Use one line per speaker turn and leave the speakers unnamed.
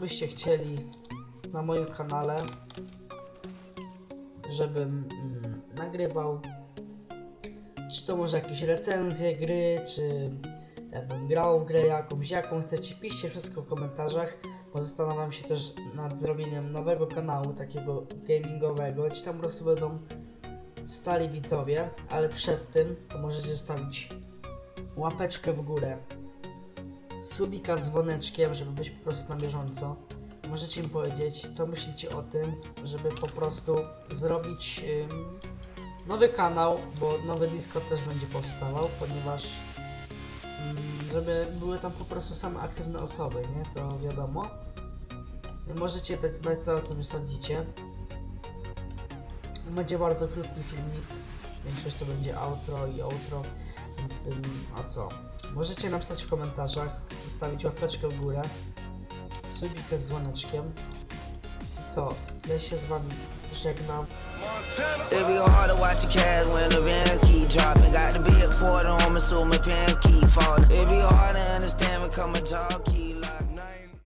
byście chcieli na moim kanale, żebym mm, nagrywał. Czy to może jakieś recenzje gry, czy jakbym grał w grę jakąś, jaką chcecie, piszcie wszystko w komentarzach, bo zastanawiam się też nad zrobieniem nowego kanału, takiego gamingowego, gdzie tam po prostu będą stali widzowie, ale przed tym to możecie zostawić łapeczkę w górę, subika z dzwoneczkiem, żeby być po prostu na bieżąco. Możecie mi powiedzieć, co myślicie o tym, żeby po prostu zrobić nowy kanał, bo nowy Discord też będzie powstawał, ponieważ żeby były tam po prostu same aktywne osoby, nie? To wiadomo. Możecie decydować, co o tym sądzicie. Będzie bardzo krótki filmik. Większość to będzie outro i outro, więc a co? Możecie napisać w komentarzach, ustawić łapeczkę w górę, subikę z dzwoneczkiem. I co? Ja się z wami żegnam.
It be hard to watch when the vans keep dropping. Got Ford on my pants keep falling. It be hard to understand when come a.